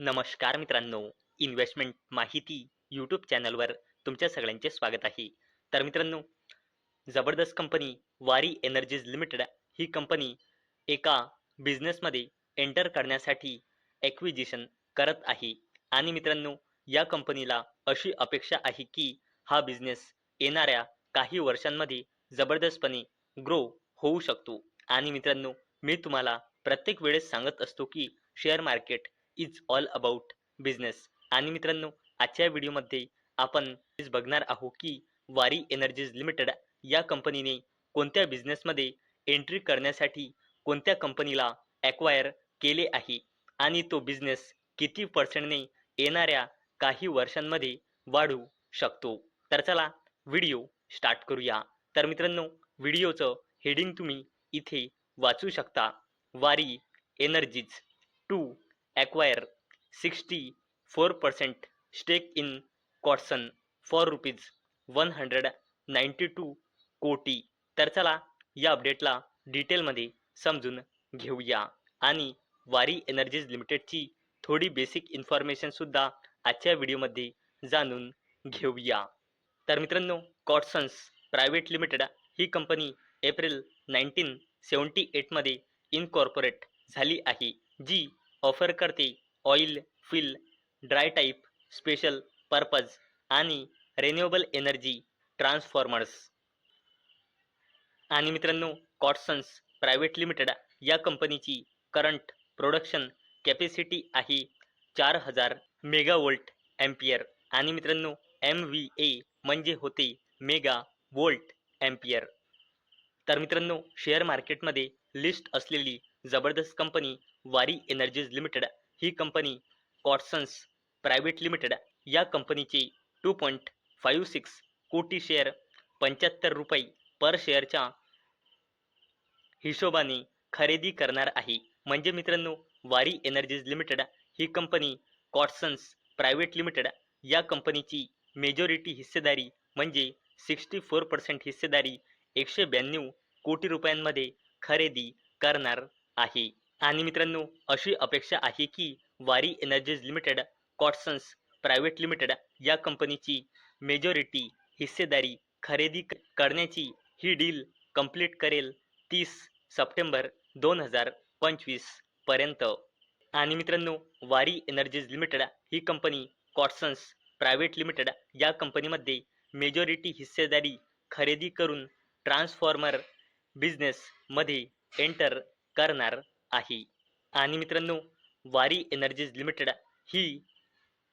नमस्कार मित्रांनो. इन्व्हेस्टमेंट माहिती यूट्यूब चॅनलवर तुमच्या सगळ्यांचे स्वागत आहे. तर मित्रांनो जबरदस्त कंपनी वारी एनर्जीज लिमिटेड ही कंपनी एका बिझनेसमध्ये एंटर करण्यासाठी ॲक्विजिशन करत आहे. आणि मित्रांनो या कंपनीला अशी अपेक्षा आहे की हा बिझनेस येणाऱ्या काही वर्षांमध्ये जबरदस्तपणे ग्रो होऊ शकतो. आणि मित्रांनो मी तुम्हाला प्रत्येक वेळेस सांगत असतो की share market is all about business. आणि मित्रांनो आजच्या व्हिडिओमध्ये आपण बघणार आहोत की वारी एनर्जीज लिमिटेड या कंपनीने कोणत्या बिझनेसमध्ये एंट्री करण्यासाठी कोणत्या कंपनीला ॲक्वायर केले आहे आणि तो बिझनेस किती पर्सेंटने येणाऱ्या काही वर्षांमध्ये वाढू शकतो. तर चला व्हिडिओ स्टार्ट करूया. तर मित्रांनो व्हिडिओचं हेडिंग तुम्ही इथे वाचू शकता. Waaree Energies to acquire sixty four percent stake in Kotsons for rupees one hundred ninety two crore तर चला या अपडेटला डिटेलमध्ये समजून घेऊया. आणि वारी एनर्जीज लिमिटेडची थोडी बेसिक इन्फॉर्मेशनसुद्धा आजच्या व्हिडिओमध्ये जाणून घेऊया. तर मित्रांनो कॉटसन्स प्रायव्हेट लिमिटेड ही कंपनी एप्रिल नाईन्टीन सेवन्टी एटमध्ये इनकॉर्पोरेट झाली आहे जी ऑफर करते. Oil fill dry type special purpose आणि रेन्युएबल एनर्जी ट्रान्सफॉर्मर्स आणि मित्रांनो कॉटसन्स प्रायव्हेट लिमिटेड या कंपनीची करंट प्रोडक्शन कॅपॅसिटी आहे चार हजार मेगावोल्ट ॲम्पियर आणि मित्रांनो एम व्ही ए म्हणजे होते मेगा वोल्ट ॲम्पियर तर मित्रांनो शेअर मार्केटमध्ये लिस्ट असलेली जबरदस्त कंपनी वारी एनर्जीज लिमिटेड ही कंपनी कॉटसन्स प्रायव्हेट लिमिटेड या कंपनीची टू पॉईंट फाईव्ह सिक्स कोटी शेअर पंच्याहत्तर रुपये पर शेअरच्या हिशोबाने खरेदी करणार आहे. म्हणजे मित्रांनो वारी एनर्जीज लिमिटेड ही कंपनी कॉटसन्स प्रायव्हेट लिमिटेड या कंपनीची मेजॉरिटी हिस्सेदारी म्हणजे सिक्स्टी फोर पर्सेंट हिस्सेदारी एकशे ब्याण्णव कोटी रुपयांमध्ये खरेदी करणार आहे. आणि मित्रांनो अशी अपेक्षा आहे की Waaree energies limited Kotsons private limited या कंपनीची मेजॉरिटी हिस्सेदारी खरेदी क- करण्याची ही डील कंप्लीट करेल तीस सप्टेंबर दोन हजार पंचवीसपर्यंत. आणि मित्रांनो वारी एनर्जीज लिमिटेड ही कंपनी कॉटसन्स प्रायव्हेट लिमिटेड या कंपनीमध्ये मेजॉरिटी हिस्सेदारी खरेदी करून ट्रान्सफॉर्मर बिझनेसमध्ये एंटर करणार आहे. आणि मित्रांनो वारी एनर्जीज लिमिटेड ही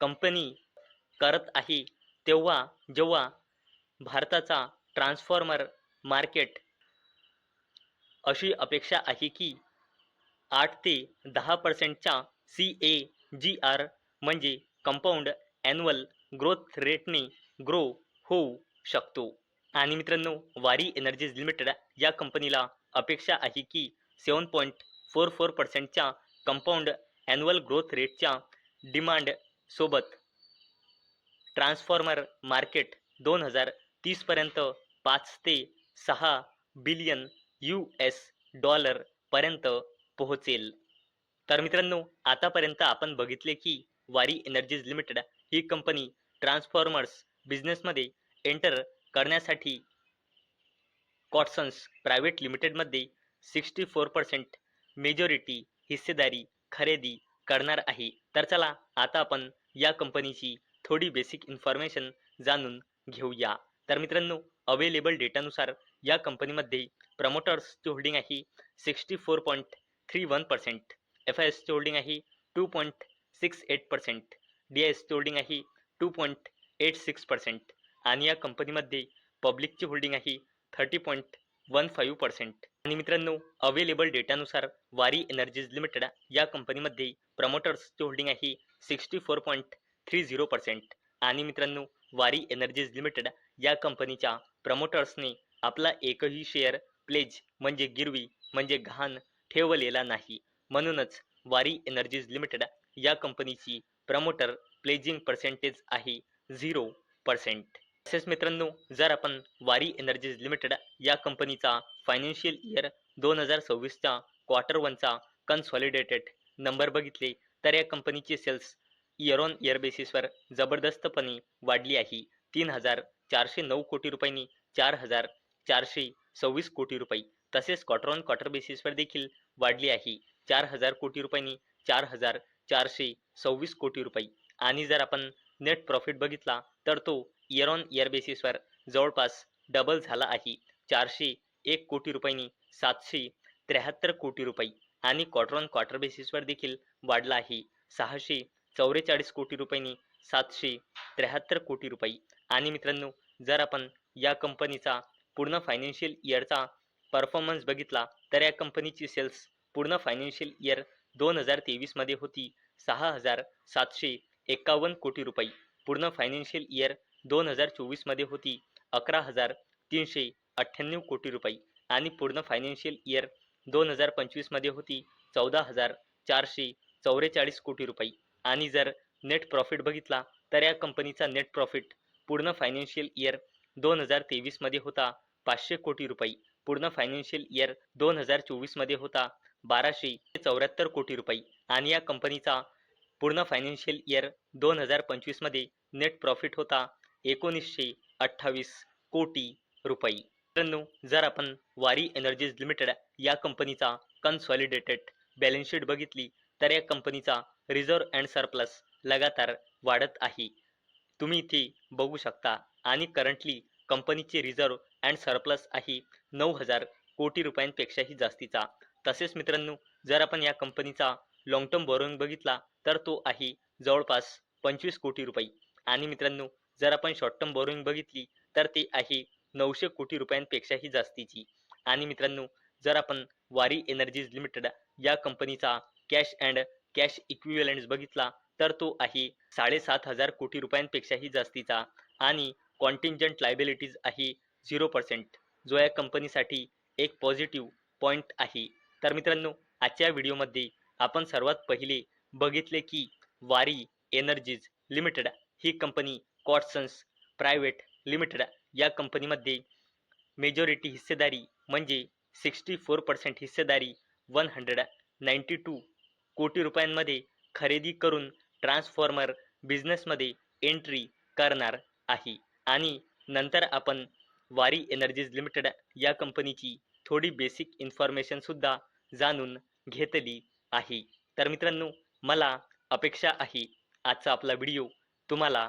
कंपनी करत आहे. तेव्हा जेव्हा भारताचा ट्रान्सफॉर्मर मार्केट अशी अपेक्षा आहे की आठ ते दहा पर्सेंटच्या सी ए जी आर म्हणजे कंपाऊंड ॲन्युअल ग्रोथ रेटने ग्रो होऊ शकतो. आणि मित्रांनो वारी एनर्जीज लिमिटेड या कंपनीला अपेक्षा आहे की सेवन पॉईंट फोर फोर पर्सेंटच्या कंपाऊंड ॲन्युअल ग्रोथ रेटच्या डिमांड सोबत ट्रान्सफॉर्मर मार्केट दोन हजार तीसपर्यंत पाच ते सहा बिलियन यू एस डॉलरपर्यंत पोहोचेल. तर मित्रांनो आतापर्यंत आपण बघितले की वारी एनर्जीज लिमिटेड ही कंपनी ट्रान्सफॉर्मर्स बिझनेसमध्ये एंटर करण्यासाठी कॉटसन्स प्रायव्हेट लिमिटेडमध्ये सिक्स्टी फोर पर्सेंट मेजॉरिटी हिस्सेदारी खरेदी करणार आहे. तर चला आता आपण या कंपनीची थोडी बेसिक इन्फॉर्मेशन जाणून घेऊया. तर मित्रांनो अवेलेबल डेटानुसार या कंपनीमध्ये प्रमोटर्सची होल्डिंग आहे sixty four point three one percent F I एसची होल्डिंग आहे two point six eight percent D I एसची होल्डिंग आहे two point eight six percent आणि या कंपनीमध्ये पब्लिकची होल्डिंग आहे thirty point one five percent. आणि मित्रांनो अवेलेबल डेटानुसार वारी एनर्जीज लिमिटेड या कंपनीमध्ये प्रमोटर्सची होल्डिंग आहे sixty four point three zero percent आणि मित्रांनो वारी एनर्जीज लिमिटेड या कंपनीच्या प्रमोटर्सने आपला एकही शेअर प्लेज म्हणजे गिरवी म्हणजे घाण ठेवलेला नाही. म्हणूनच वारी एनर्जीज लिमिटेड या कंपनीची प्रमोटर प्लेजिंग पर्सेंटेज आहे झिरो पर्सेंट तसेच मित्रांनो जर आपण वारी एनर्जीज लिमिटेड या कंपनीचा फायनान्शियल इयर दोन हजार सव्वीसचा क्वार्टर वनचा कन्सॉलिडेटेड नंबर बघितले तर या कंपनीची सेल्स इयर ऑन इयर बेसिसवर जबरदस्तपणे वाढली आहे. तीन हजार चारशे नऊ कोटी रुपयांनी चार हजार चारशे सव्वीस कोटी रुपये तसेच क्वार्टर ऑन क्वार्टर बेसिसवर देखील वाढली आहे. चार हजार कोटी रुपयांनी चार हजार चारशे सव्वीस कोटी रुपये. आणि जर आपण नेट प्रॉफिट बघितला तर तो इयर ऑन इयर बेसिसवर जवळपास डबल झाला आहे. चारशे एक कोटी रुपयांनी सातशे त्र्याहत्तर कोटी रुपये आणि क्वार्टर ऑन क्वार्टर बेसिसवर देखील वाढला आहे. सहाशे चौवेचाळीस कोटी रुपयांनी सातशे त्र्याहत्तर कोटी रुपये. आणि मित्रांनो जर आपण या कंपनीचा पूर्ण फायनान्शियल इयरचा परफॉर्मन्स बघितला तर या कंपनीची सेल्स पूर्ण फायनान्शियल इयर दोन हजार तेवीसमध्ये होती. सहा हजार सातशे एकावन्न कोटी रुपये. पूर्ण फायनान्शियल इयर दोन हजार चोवीसमध्ये होती. अकरा हजार तीनशे अठ्ठ्याण्णव कोटी रुपये आणि पूर्ण फायनान्शियल इयर दोन हजार पंचवीसमध्ये होती. चौदा हजार चारशे चौवेचाळीस कोटी रुपये आणि जर नेट प्रॉफिट बघितला तर या कंपनीचा नेट प्रॉफिट पूर्ण फायनान्शियल इयर दोन हजार तेवीसमध्ये होता. पाचशे कोटी रुपये पूर्ण फायनान्शियल इयर दोन हजार चोवीसमध्ये होता. बाराशे चौऱ्याहत्तर कोटी रुपये आणि या कंपनीचा पूर्ण फायनान्शियल इयर दोन हजार पंचवीसमध्ये नेट प्रॉफिट होता. एकोणीसशे अठ्ठावीस कोटी रुपये. मित्रांनो जर आपण वारी एनर्जीज लिमिटेड या कंपनीचा कन्सॉलिडेटेड बॅलन्स शीट बघितली तर या कंपनीचा रिझर्व्ह अँड सरप्लस लगातार वाढत आहे. तुम्ही इथे बघू शकता आणि करंटली कंपनीचे रिझर्व्ह अँड सरप्लस आहे नऊ हजार कोटी रुपयांपेक्षाही जास्तीचा. तसेच मित्रांनो जर आपण या कंपनीचा लॉंग टर्म बोरोईंग बघितला तर तो आहे जवळपास पंचवीस कोटी रुपये. आणि मित्रांनो जर आपण शॉर्ट टर्म बोरोइंग बघितली तर ते आहे नऊशे कोटी रुपयांपेक्षाही जास्तीची. आणि मित्रांनो जर आपण वारी एनर्जीज लिमिटेड या कंपनीचा कॅश अँड कॅश इक्विवलेंट्स बघितला तर तो आहे साडेसात हजार कोटी रुपयांपेक्षाही जास्तीचा. आणि कॉन्टिंजंट लायबिलिटीज आहे झिरो पर्सेंट जो या कंपनीसाठी एक पॉझिटिव्ह पॉईंट आहे. तर मित्रांनो आजच्या व्हिडिओमध्ये आपण सर्वात पहिले बघितले की वारी एनर्जीज लिमिटेड ही कंपनी कॉटसन्स प्रायव्हेट लिमिटेड या कंपनीमध्ये मेजॉरिटी हिस्सेदारी म्हणजे सिक्स्टी फोर पर्सेंट हिस्सेदारी वन हंड्रेड नाईंटी टू कोटी रुपयांमध्ये खरेदी करून ट्रान्सफॉर्मर बिझनेसमध्ये एंट्री करणार आहे. आणि नंतर आपण वारी एनर्जीज लिमिटेड या कंपनीची थोडी बेसिक इन्फॉर्मेशनसुद्धा जाणून घेतली आहे. तर मित्रांनो मला अपेक्षा आहे आजचा आपला व्हिडिओ तुम्हाला